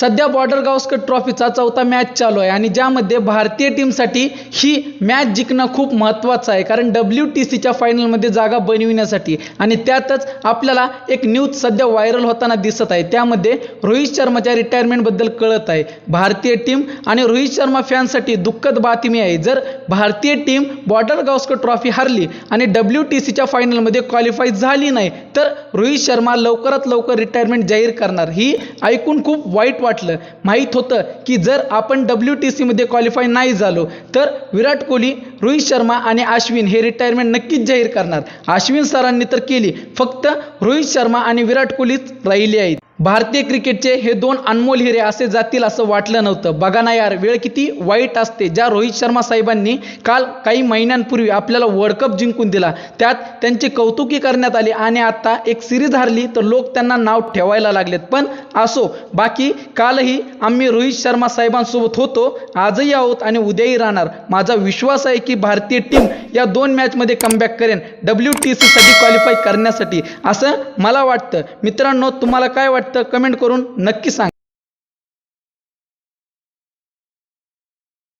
सध्या बॉर्डर गावस्कर ट्रॉफीचा चौथा मॅच चालू आहे आणि ज्यामध्ये भारतीय टीमसाठी ही मॅच जिंकणं खूप महत्त्वाचं आहे. कारण डब्ल्यू टी सीच्या फायनलमध्ये जागा बनविण्यासाठी आणि त्यातच आपल्याला एक न्यूज सध्या व्हायरल होताना दिसत आहे. त्यामध्ये रोहित शर्माच्या रिटायरमेंटबद्दल कळत आहे. भारतीय टीम आणि रोहित शर्मा फॅनसाठी दुःखद बातमी आहे. जर भारतीय टीम बॉर्डर गावस्कर ट्रॉफी हरली आणि डब्ल्यू टी सीच्या फायनलमध्ये क्वालिफाय झाली नाही तर रोहित शर्मा लवकरात लवकर रिटायरमेंट जाहीर करणार. ही ऐकून खूप वाईट वाटलं. माहीत होतं की जर आपण डब्ल्यू टी सीमध्ये क्वालिफाय नाही झालो तर विराट कोहली रोहित शर्मा आणि अश्विन हे रिटायरमेंट नक्कीच जाहीर करणार. अश्विन सरांनी तर केली. फक्त रोहित शर्मा आणि विराट कोहलीच राहिले आहेत. भारतीय क्रिकेटचे हे दोन अनमोल हिरे असे जातील असं वाटलं नव्हतं. बघा ना यार वेळ किती वाईट असते. ज्या रोहित शर्मा साहेबांनी काल काही महिन्यांपूर्वी आपल्याला वर्ल्ड कप जिंकून दिला त्यात त्यांची कौतुकी करण्यात आली आणि आता एक सिरीज हारली तर लोक त्यांना नाव ठेवायला लागलेत. पण असो बाकी कालही आम्ही रोहित शर्मा साहेबांसोबत होतो आजही आहोत आणि उद्याही राहणार. माझा विश्वास आहे की भारतीय टीम या दोन मॅचमध्ये कमबॅक करेन डब्ल्यू टी सीसाठी क्वालिफाय करण्यासाठी. असं मला वाटतं. मित्रांनो तुम्हाला काय वाटतं? कमेंट करून नक्की सांगा.